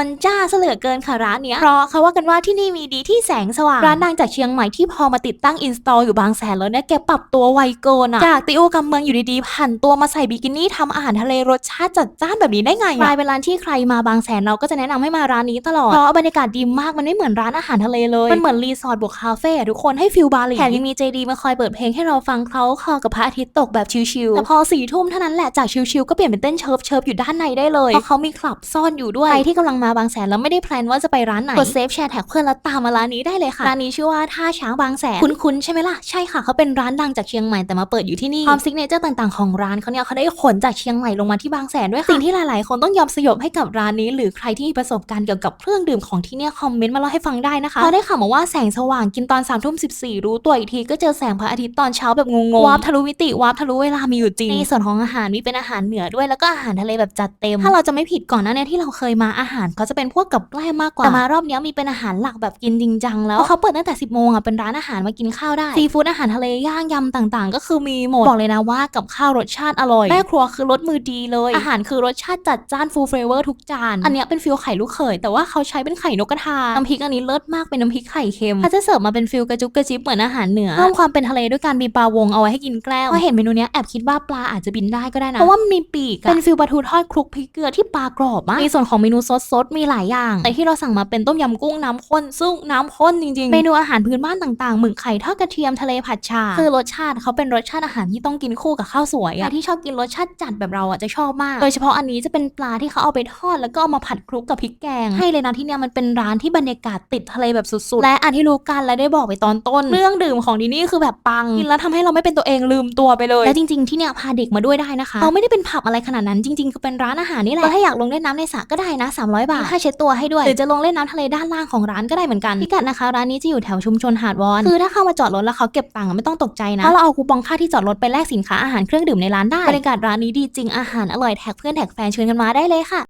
มันจ้าซะเหลือเกินค่ะร้านเนี้ย เพราะเขาว่ากันว่าที่นี่มีดีที่แสงสว่าง ร้านดังจากเชียงใหม่ที่พอมาติดตั้งอินสตอลอยู่บางแสนแล้วเนี่ยแกปรับตัวไวเกินอะจากติโอกำเมืองอยู่ดีๆผันตัวมาใส่บิกินี่ทำอาหารทะเลรสชาติจัดจ้านแบบนี้ได้ไงกลายเป็นร้านที่ใครมาบางแสนเราก็จะแนะนำให้มาร้านนี้ตลอด เพราะบรรยากาศดีมากมันไม่เหมือนร้านอาหารทะเลเลย มันเหมือนรีสอร์ทบวกคาเฟ่อะทุกคนให้ฟิลบาหลีแถมยังมีเจดีมาคอยเปิดเพลงให้เราฟังเคล้าคอกับพระอาทิตย์ตกแบบชิลๆแต่พอสี่ทุ่มเท่านั้นแหละจากชิลๆก็เปลี่ยนเป็นเต้นเชิฟเชิฟๆอยู่ด้านในได้เลยเพราะเขามีคลับซ่อนอยู่ด้วยใครที่กำลังมาบางแสนแล้วไม่ได้แพลนว่าจะไปร้านไหนกดเซฟแชร์แท็กเพื่อนแล้วตามมาร้านนี้ได้เลยค่ะร้านนี้ชื่อว่าท่าช้างบางแสนคุ้นๆใช่ไหมล่ะใช่ค่ะเขาเป็นร้านดังจากเชียงใหม่แต่มาเปิดอยู่ที่นี่ความซิกเนเจอร์ต่างๆของร้านเขาเนี่ยเขาได้ขนจากเชียงใหม่ลงมาที่บางแสนด้วยค่ะสิ่งที่หลายๆ คนต้องยอมสยบให้กับร้านนี้ หรือใครที่มีประสบการณ์เกี่ยวกับเครื่องดื่มของที่เนี่ยคอมเมนต์มาเล่าให้ฟังได้นะคะเพราะได้ข่าวมาว่าแสงสว่างกินตอน3ามทุ่มสิรู้ตัวอีกทีก็เจอแสงพระอาทิตย์ตอนเช้าแบบงงๆวาร์ปทะลุมิติวาร์ปทะลุเวลามีอยู่จริงในส่วนของอาหารมีเป็นอาหารเหนือด้วยแล้วก็อาหารทะเลแบบจัดเต็ม ถ้าเราจะไม่ผิดก่อนหน้าเนี้ที่เราเคยมาอาหารเขาจะเป็นพวกกับแกล้มมากกว่าแต่มารอบเนี้ยมีเป็นอาหารหลักแบบกินจริงจังแล้วเพราะเขาเปิดตั้งแต่ 10โมงอะเป็นร้านอาหารมากินข้าวได้ซีฟู้ดอาหารทะเลย่างยำต่างๆ ก็คือมีหมดบอกเลยนะว่ากับข้าวรสชาติอร่อยแม่ครัวคือรสมือดีเลย อาหารคือรสชาติจัดจ้านฟูลเฟเวอร์ทุกจานอันเนี้ยเป็นฟิลไข่ลูกเขยแต่ว่าเขาใช้เป็นไข่นกกระทาน้ำพริกอันนี้เลิศมากเป็นน้ำพริกไข่เค็มเขาจะเสิร์ฟมาเป็นฟิลกระจุกกระจิบเหมือนอาหารเหนือเพิ่มความเป็นทะเลด้วยการมีปลาวงเอาไว้ให้กินแกล้มพอเห็นเมนูเนี้ยแอบคิดว่าปลาอาจจะบินได้ก็ได้นะเพราะว่ามันมีปีกอะเป็นฟิลปลาทูทอดคลุกพริกเกลือที่ปลากรอบมากในส่วนของเมนูซดซดๆมีหลายอย่าง แต่ที่เราสั่งมาเป็นต้มยำกุ้งน้ำข้นซึ่งน้ำข้นจริงๆ เมนูอาหารพื้นบ้านต่างๆหมึกไข่ทอดกระเทียมทะเลผัดชา คือรสชาติเขาเป็นรสชาติอาหารที่ต้องกินคู่กับข้าวสวยอะที่ชอบกินรสชาติจัดแบบเราอะจะชอบมาก โดยเฉพาะอันนี้จะเป็นปลาที่เขาเอาไปทอดแล้วก็เอามาผัดคลุกกับพริกแกง ให้เลยนะที่เนี่ยมันเป็นร้านที่บรรยากาศติดทะเลแบบสุดๆ และอันที่รู้กันและได้บอกไปตอนต้นเรื่องดื่มของที่นี่คือแบบปังกินแล้วทำให้เราไม่เป็นตัวเองลืมตัวไปเลยและจริง ๆที่เนี่ยพาเด็กมาด้วยได้นะคะเราไม่ได้เป็นผับอะไรขนาดนั้นจริงๆคือเป็นร้านอาหารนี่แหละแล้วถ้าอยากลงเล่นน้ำในสระก็ได้นะ 300 บาทค่าเช็ดตัวให้ด้วย หรือจะลงเล่นน้ำทะเลด้านล่างของร้านก็ได้เหมือนกันพิกัดนะคะ ร้านนี้จะอยู่แถวชุมชนหาดวอน คือถ้าเข้ามาจอดรถแล้วเขาเก็บตังค์อะไม่ต้องตกใจนะถ้าเราเอาคูปองค่าที่จอดรถไปแลกสินค้าอาหารเครื่องดื่มในร้านได้บรรยากาศร้านนี้ดีจริงอาหารอร่อยแท็กเพื่อนแท็กแฟนชวนกันมาได้เลยค่ะ